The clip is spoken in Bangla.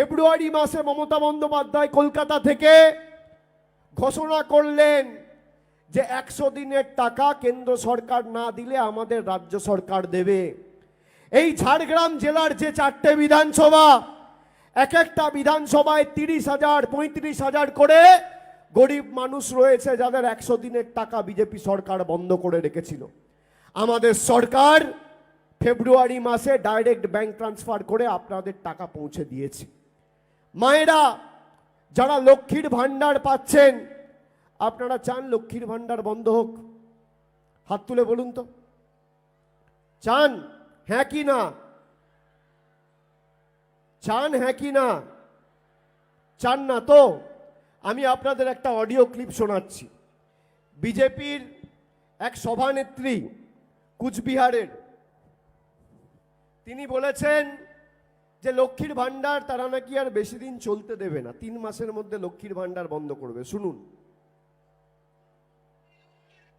ফেব্রুয়ারি মাসে মমতা বন্দ্যোপাধ্যায় কলকাতা থেকে ঘোষণা করলেন যে একশো দিনের টাকা কেন্দ্র সরকার না দিলে আমাদের রাজ্য সরকার দেবে। এই ঝাড়গ্রাম জেলার যে চারটে বিধানসভা, এক একটা বিধানসভায় তিরিশ হাজার, পঁয়ত্রিশ হাজার করে গরিব মানুষ রয়েছে যাদের একশো দিনের টাকা বিজেপি সরকার বন্ধ করে রেখেছিল। আমাদের সরকার ফেব্রুয়ারি মাসে ডাইরেক্ট ব্যাংক ট্রান্সফার করে আপনাদের টাকা পৌঁছে দিয়েছে। মায়েরা, যারা লক্ষ্মীর ভাণ্ডার পাচ্ছেন, আপনারা চান লক্ষ্মীর ভাণ্ডার বন্ধ হোক? হাত তুলে বলুন তো। চান হ্যাঁ কি না? চান হ্যাঁ কি না? চান না তো? আমি আপনাদের একটা অডিও ক্লিপ শোনাচ্ছি। বিজেপির এক সভানেত্রী কুচবিহারের, তিনি বলেছেন যে লক্ষ্মীর ভাণ্ডার তারা নাকি আর বেশি দিন চলতে দেবে না। তিন মাসের মধ্যে লক্ষ্মীর ভাণ্ডার বন্ধ করবে। শুনুন।